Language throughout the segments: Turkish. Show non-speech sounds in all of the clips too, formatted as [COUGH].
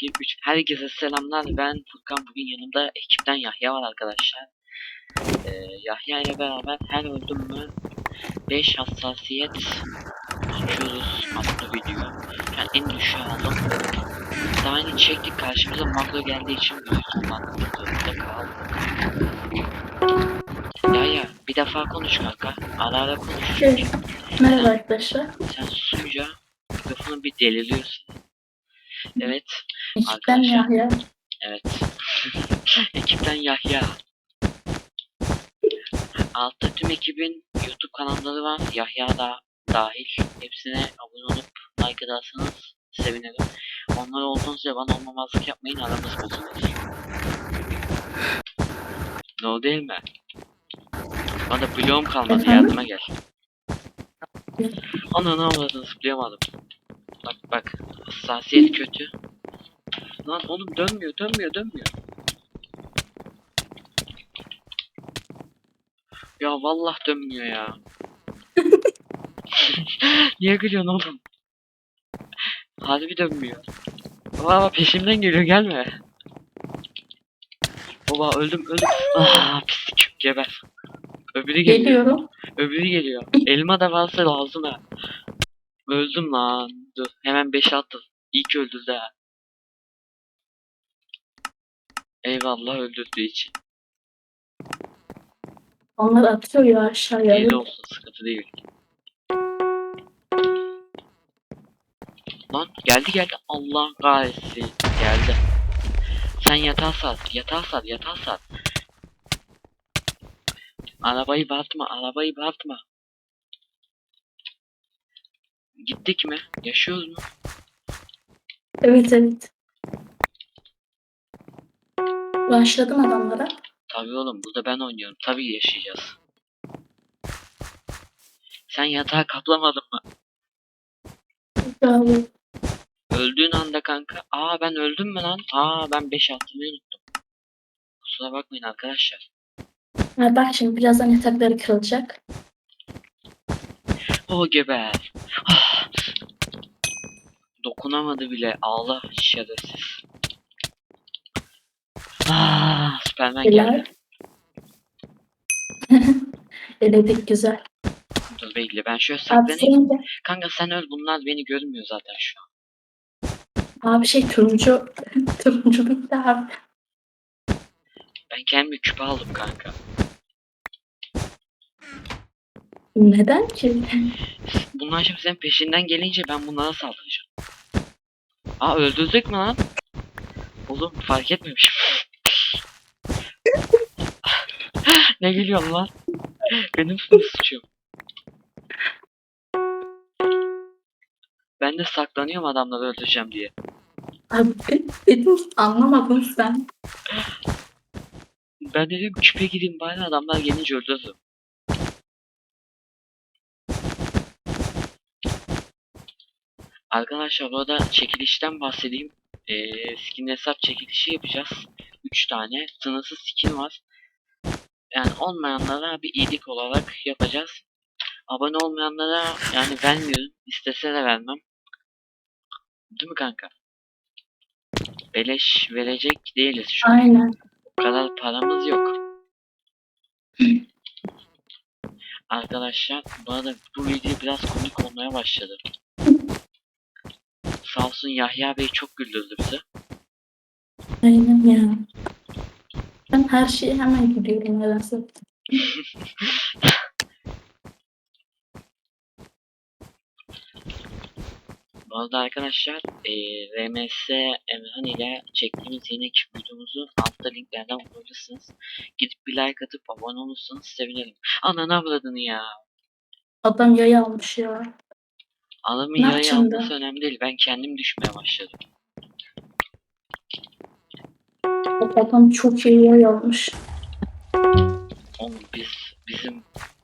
2, 3. Herkese selamlar. Ben Furkan. Bugün yanımda ekipten Yahya var arkadaşlar. Ee, Yahya ile beraber her öldüm mü 5 hassasiyet suçuyoruz adlı video. Ben en düşüğü aldım. Daha önce çektik karşımıza makro geldiği için kullanmak zorunda kaldık. Yahya bir defa konuş kanka. Ara ara konuş. Şey, merhaba arkadaşlar. Sen susunca mikrofonu bir deliriyorsun. Evet. Ekipten Arkadaşlar. Yahya. Evet. Ekipten Yahya. Altta tüm ekibin YouTube kanalları var. Yahya da dahil. Hepsine abone olup like ederseniz sevinirim. Onlar olduğunuzda bana olmamazlık yapmayın aramız bozulur. Ne o değil mi? Bana bloğum kalmadı Efendim? yardıma gel. Ana ne avradını zıplayamadım. Bak bak hassasiyet kötü. Lan oğlum dönmüyor dönmüyor dönmüyor. Ya vallahi dönmüyor ya. [LAUGHS] Niye gülüyorsun oğlum? Harbi dönmüyor. Baba peşimden geliyor gelme. Baba öldüm öldüm. Ah pislik geber. Öbürü geliyor. Geliyorum. Öbürü geliyor. Elma da varsa lazım ha. Öldüm lan. Dur. Hemen 5 attım. İyi ki öldürdü ha. Eyvallah öldürdüğü için. Onlar atıyor ya aşağıya. İyi de olsun sıkıntı değil. Lan geldi geldi. Allah kahretsin. Geldi. Sen yatağa sat. Yatağa sat. Yatağa sat. Arabayı bağırtma. Arabayı bağırtma. Gittik mi? Yaşıyoruz mu? Evet evet. Başladım adamlara. Tabii oğlum burada ben oynuyorum. Tabii yaşayacağız. Sen yatağı kaplamadın mı? Bravo. Öldüğün anda kanka. Aa ben öldüm mü lan? Aa ben 5 atmayı unuttum. Kusura bakmayın arkadaşlar. Ha, bak şimdi birazdan yatakları kırılacak. O geber. Ah. Dokunamadı bile. Allah şerefsiz. Helal. geldi. [LAUGHS] Eledik güzel. Dur bekle ben şöyle Abi saklanayım. senin de Kanka sen öl bunlar beni görmüyor zaten şu an. abi şey turuncu [LAUGHS] turuncu bitti abi. Ben kendime küpe aldım kanka. Neden ki? Bunlar şimdi senin peşinden gelince ben bunlara saldıracağım. Aa öldürdük mü lan? Oğlum fark etmemişim. Ne gülüyorsun lan? Benim suçum suçum. Ben de saklanıyorum adamları öldüreceğim diye. Abi dedim anlamadın sen. Ben dedim küpe gideyim bari adamlar gelince öldürürüm. Arkadaşlar burada çekilişten bahsedeyim. Ee, skin hesap çekilişi yapacağız. 3 tane. Sınırsız skin var. Yani olmayanlara bir iyilik olarak yapacağız. Abone olmayanlara yani vermiyorum. İstese de vermem. Değil mi kanka? Beleş verecek değiliz şu an. Aynen. O kadar paramız yok. Arkadaşlar bu arada bu video biraz komik olmaya başladı. Sağ olsun Yahya Bey çok güldürdü bizi. Aynen ya. Ben her şeye hemen gidiyorum nedense. [LAUGHS] Bu arada arkadaşlar eee RMS Emran ile çektiğimiz yeni ekip videomuzu altta linklerden bulabilirsiniz. Gidip bir like atıp abone olursanız sevinirim. Ananı avradını ya. Adam yayı almış ya. Adamın Ne yayı alması önemli değil. Ben kendim düşmeye başladım. O adam çok iyi yay almış. Oğlum biz bizim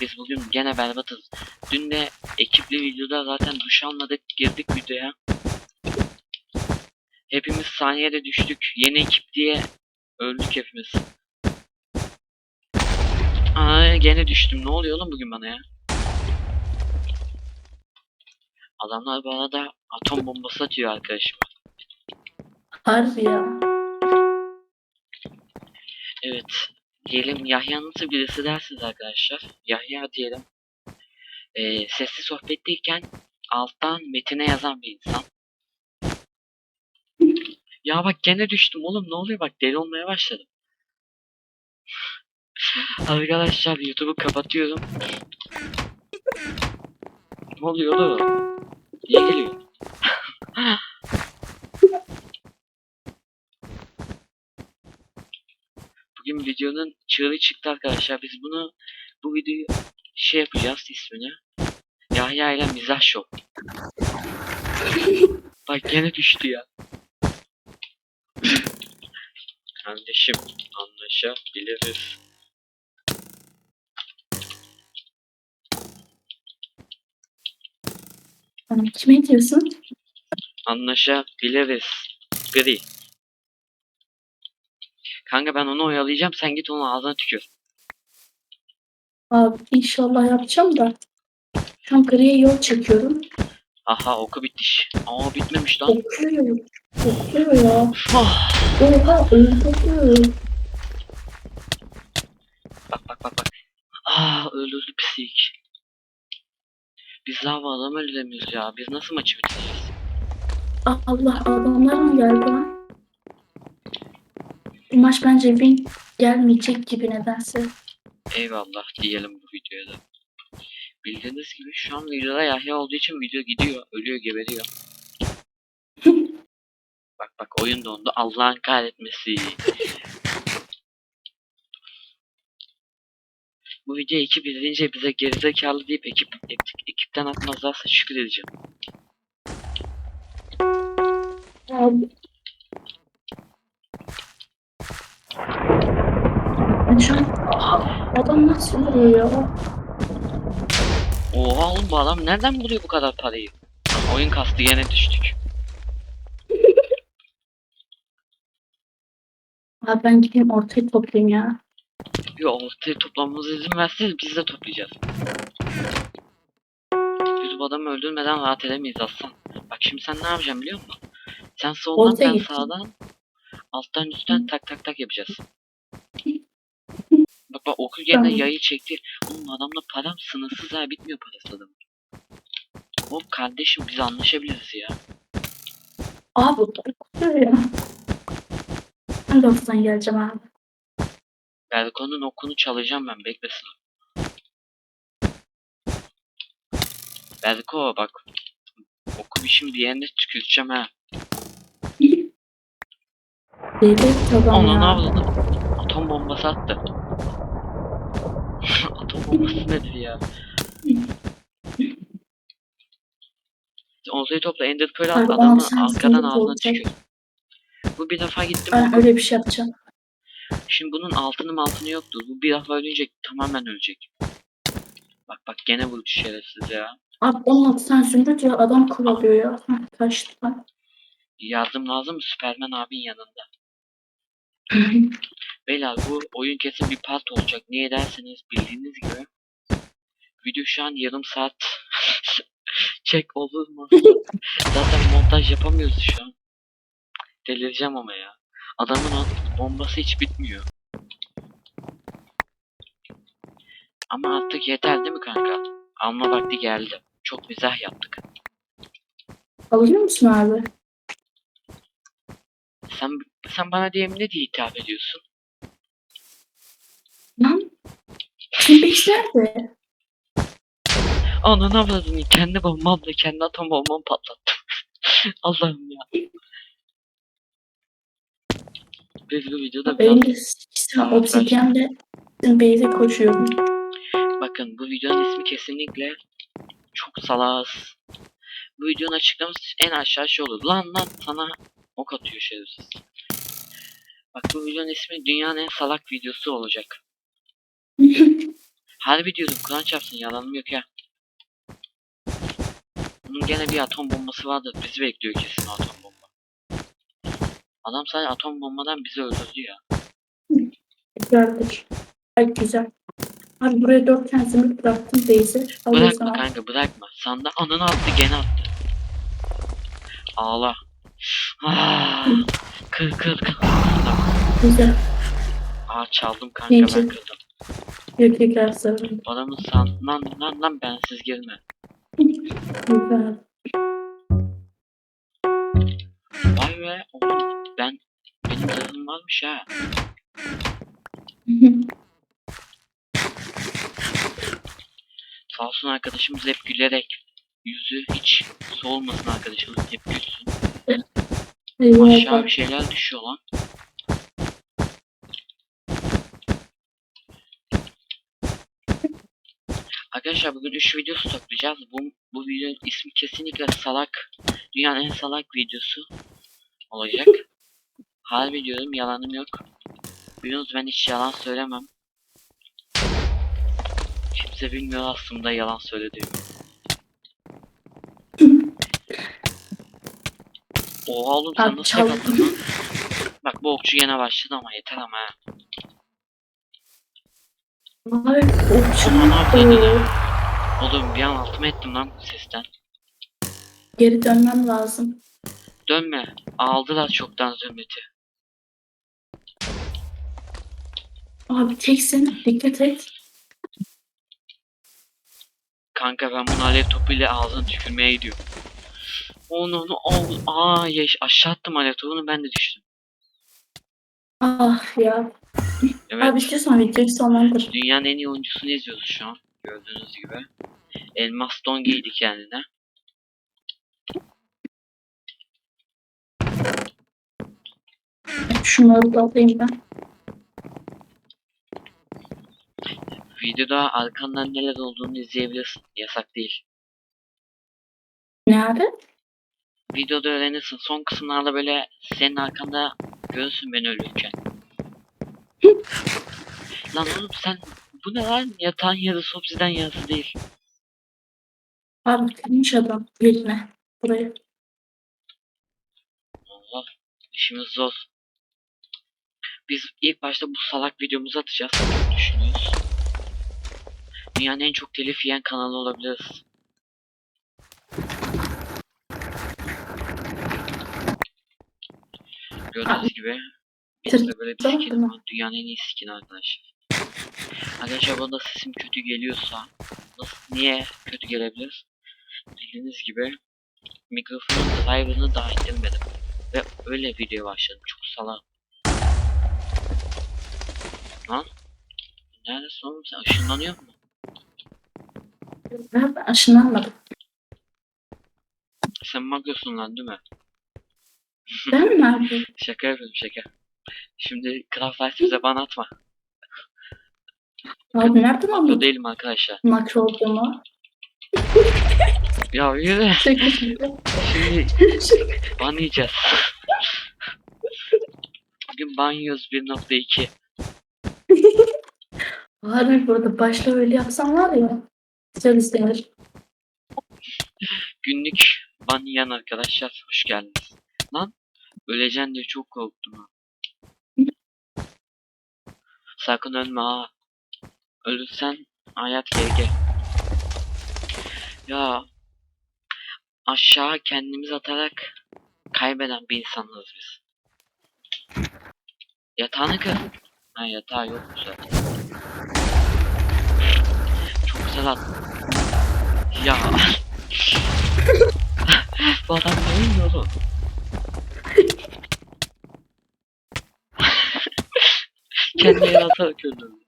biz bugün gene berbatız. Dün de ekiple videoda zaten duş almadık girdik videoya. Hepimiz saniyede düştük. Yeni ekip diye öldük hepimiz. Aa gene düştüm. Ne oluyor oğlum bugün bana ya? Adamlar bu arada atom bombası atıyor arkadaşım. Harbi ya. Evet. Diyelim Yahya nasıl birisi dersiniz arkadaşlar. Yahya diyelim. Ee, sesli sohbetteyken alttan metine yazan bir insan. Ya bak gene düştüm oğlum ne oluyor bak deli olmaya başladım. [LAUGHS] Arkadaşlar YouTube'u kapatıyorum. Ne oluyor oğlum? Niye geliyor? Bugün videonun çığırı çıktı arkadaşlar. Biz bunu bu videoyu şey yapacağız ismini. Yahya ile Mizah Show. Bak gene düştü ya. Kardeşim anlaşabiliriz. Kime diyorsun? Anlaşabiliriz. Gri. Kanka ben onu oyalayacağım. Sen git onun ağzına tükür. Abi inşallah yapacağım da. An griye yol çekiyorum. Aha oku bitmiş. Aa bitmemiş lan. Okuyor. Okuyor ya. Ah, Oha öldürdü. bak bak bak bak. Aa öldürdü pislik. Biz lava adam öldüremiyoruz ya. Biz nasıl maçı bitireceğiz? Allah adamlar mı geldi lan? Bu maç bence win gelmeyecek gibi nedense. Eyvallah diyelim bu videoya da. Bildiğiniz gibi şu an videoda Yahya olduğu için video gidiyor. Ölüyor geberiyor. [LAUGHS] Bak bak oyun dondu. Allah'ın kahretmesi. Bu video ekip izleyince bize gerizekalı deyip ekip, ekip ekipten atmazlarsa şükür edeceğim. Abi. Adam nasıl vuruyor ya? Oha oğlum bu adam nereden buluyor bu kadar parayı? Oyun kastı yine düştük. [LAUGHS] Abi ben gideyim ortayı toplayayım ya. Yo ortaya toplamamıza izin verseniz biz de toplayacağız. Biz bu adamı öldürmeden rahat edemeyiz aslan. Bak şimdi sen ne yapacaksın biliyor musun? Sen soldan Ortaya ben gittim. sağdan alttan üstten tak tak tak yapacağız. Bak bak oku yerine Tamam. yayı çekti. Oğlum adamla param sınırsız ha bitmiyor parası adamın. Hop kardeşim biz anlaşabiliriz ya. Abi okuyor ya. Ben de oradan geleceğim abi. Belkon'un okunu çalacağım ben beklesin. Belko bak. Oku bir şimdi yerine tüküreceğim ha. Deli taban Ona ne ya. Atom bombası attı. Atom bombası nedir ya? Oltayı topla Ender Pearl Abi, adamı sen arkadan ağzına tükür. Bu bir defa gitti mi? Ben öyle bir şey yapacağım. Şimdi bunun altını altını yoktu. Bu bir defa ölünce tamamen ölecek. Bak bak gene vurdu şerefsiz ya. Abi 16 tane zümrüt ya adam kovalıyor ya. Heh, kaçtı lan. Yardım lazım mı Superman abin yanında? [LAUGHS] Beyler bu oyun kesin bir part olacak. Niye derseniz bildiğiniz gibi. Video şu an yarım saat. [LAUGHS] Çek olur mu? Zaten montaj yapamıyoruz şu an. Delireceğim ama ya. Adamın bombası hiç bitmiyor. Ama artık yeter değil mi kanka? Alma vakti geldi. Çok mizah yaptık. Alıyor musun abi? Sen sen bana diyelim ne diye hitap ediyorsun? Lan. Kim beş nerede? Ananı avradını kendi bombamla kendi atom bombamı patlattım. [LAUGHS] Allah'ım ya. Biz bu videoda biraz Benim de 8 tane obsidyenle sizin base'e koşuyorum. bakın bu videonun ismi kesinlikle çok salaz. Bu videonun açıklaması en aşağı şey olur. Lan lan sana ok atıyor şerefsiz. Bak bu videonun ismi dünyanın en salak videosu olacak. [LAUGHS] Harbi diyorum Kur'an çarpsın yalanım yok ya. Bunun gene bir atom bombası vardır. Bizi bekliyor kesin atom bomba. Adam sadece atom bombadan bizi öldürdü ya. Gördük. Ay güzel. Abi buraya dört tane zümrüt bıraktım. Alıyorsan Bırakma al. kanka bırakma. Sanda ananı attı gene attı. Ağla. Ah, Kır kır kır. Güzel. Aa çaldım kanka İnci. ben kırdım. Bir tekrar sarılın. Adamın san... Lan lan lan bensiz girme. Güzel. Vay be oğlum ben... Benim zırhım varmış ha. [LAUGHS] Sağ olsun arkadaşımız hep gülerek yüzü hiç soğumasın arkadaşımız hep gülsün. Aşağı Eyvallah. bir şeyler düşüyor lan. Arkadaşlar bugün 3 video stoklayacağız. Bu, bu videonun ismi kesinlikle salak. Dünyanın en salak videosu olacak. Harbi diyorum yalanım yok. Biliyorsunuz ben hiç yalan söylemem. Kimse bilmiyor aslında yalan söylediğimi. Oha oğlum sen Abi nasıl çal- yakaladın lan? Bak bu okçu yine başladı ama yeter ama ha. Ay, okçu. Aman abi, Oo, Oğlum bir an altıma ettim lan bu sesten. Geri dönmem lazım. Dönme. Aldılar çoktan zümreti. Abi teksin. Dikkat et. Kanka ben bunu alev topuyla ağzına tükürmeye gidiyorum. Onu onu al. Aa yaş aşağı attım alev topunu ben de düştüm. Ah ya. Evet. Abi istiyorsan videoyu sonlandır. Dünyanın en iyi oyuncusunu izliyoruz şu an. Gördüğünüz gibi. Elmas don giydi kendine. Şunları da alayım ben. Videoda arkandan neler olduğunu izleyebilirsin. Yasak değil. Ne abi? Videoda öğrenirsin. Son kısımlarda böyle senin arkanda görürsün beni ölürken. Lan oğlum sen bu ne lan? Yatağın yarısı obsiden yarısı değil. Abi kırmış adam birine. Buraya. Allah işimiz zor. Biz ilk başta bu salak videomuzu atacağız. Düşünüyoruz. Dünyanın en çok telif yiyen kanalı olabiliriz. Gördüğünüz gibi biz de böyle bir Tamam, skin tamam. var. Dünyanın en iyi skin arkadaşlar. Arkadaşlar bana sesim kötü geliyorsa nasıl, niye kötü gelebilir? Bildiğiniz gibi mikrofonun driver'ını daha indirmedim. Ve öyle video başladım. Çok salak. Lan. Neredesin oğlum sen? Işınlanıyor mu? Ben aşınlanmadım. Sen makrosun lan değil mi? Ben mi [LAUGHS] abi? Şaka yapıyorum şaka. Şimdi Craft bize bana atma. Abi nereden Makro anladın değilim arkadaşlar. makro olduğumu? Ya yürü. Şaka şaka. Şimdi ban yiyeceğiz. Bugün ban yiyoruz 1.2. Harbi burada başta öyle yapsam var ya. Güzel izlenir. Günlük ban yiyen arkadaşlar hoş geldiniz. Lan öleceksin diye çok korktum ha. Sakın ölme ha. Ölürsen hayat GG. Ya aşağı kendimiz atarak kaybeden bir insanlarız biz. Yatağını kır. Ha yatağı yok zaten. Çok güzel at. Ya. [LAUGHS] Bu adam ne oynuyor oğlum? [LAUGHS] Kendi yere atarak öldürdü.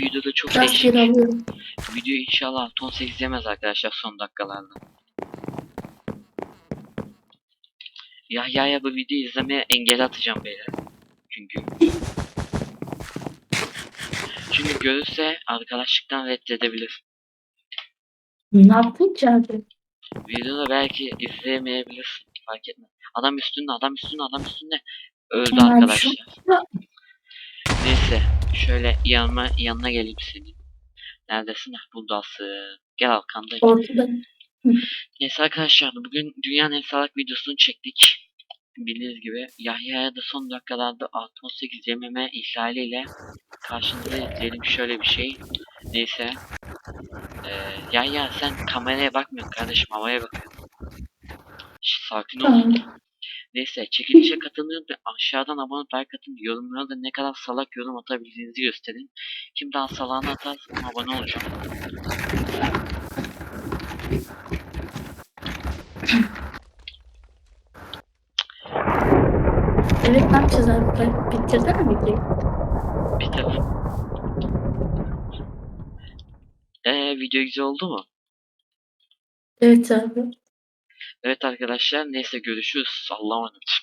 Videoda çok Biraz değişik. alıyorum. Video inşallah ton 8 yemez arkadaşlar son dakikalarda. Yahya'ya bu videoyu izlemeye engel atacağım beyler. Çünkü çünkü görürse arkadaşlıktan reddedebilir. Ne yaptın ki abi? Videoda belki izleyemeyebilir. Fark etmez. Adam üstünde, adam üstünde, adam üstünde. Öldü Tamam, şu- arkadaşlar. Neyse. Şöyle yanıma, yanına geleyim senin. Neredesin? Ah, buradasın. Gel arkandayım. Ortada. Neyse arkadaşlar bugün dünyanın en salak videosunu çektik. Bildiğiniz gibi Yahya'ya da son dakikalarda 6-18 yememe ihlaliyle karşınıza diyelim şöyle bir şey. Neyse. Ee, Yahya sen kameraya bakmıyorsun kardeşim havaya bakıyorsun. Şş, sakin ol. Neyse çekilişe katılın ve aşağıdan abone like atın. Yorumlara da ne kadar salak yorum atabildiğinizi gösterin. Kim daha salağını atarsa abone olacağım. Evet ne yapacağız abi? Bitirdin mi videoyu? Bitir. Eee video güzel oldu mu? Evet abi. Evet arkadaşlar neyse görüşürüz. Allah'a emanet.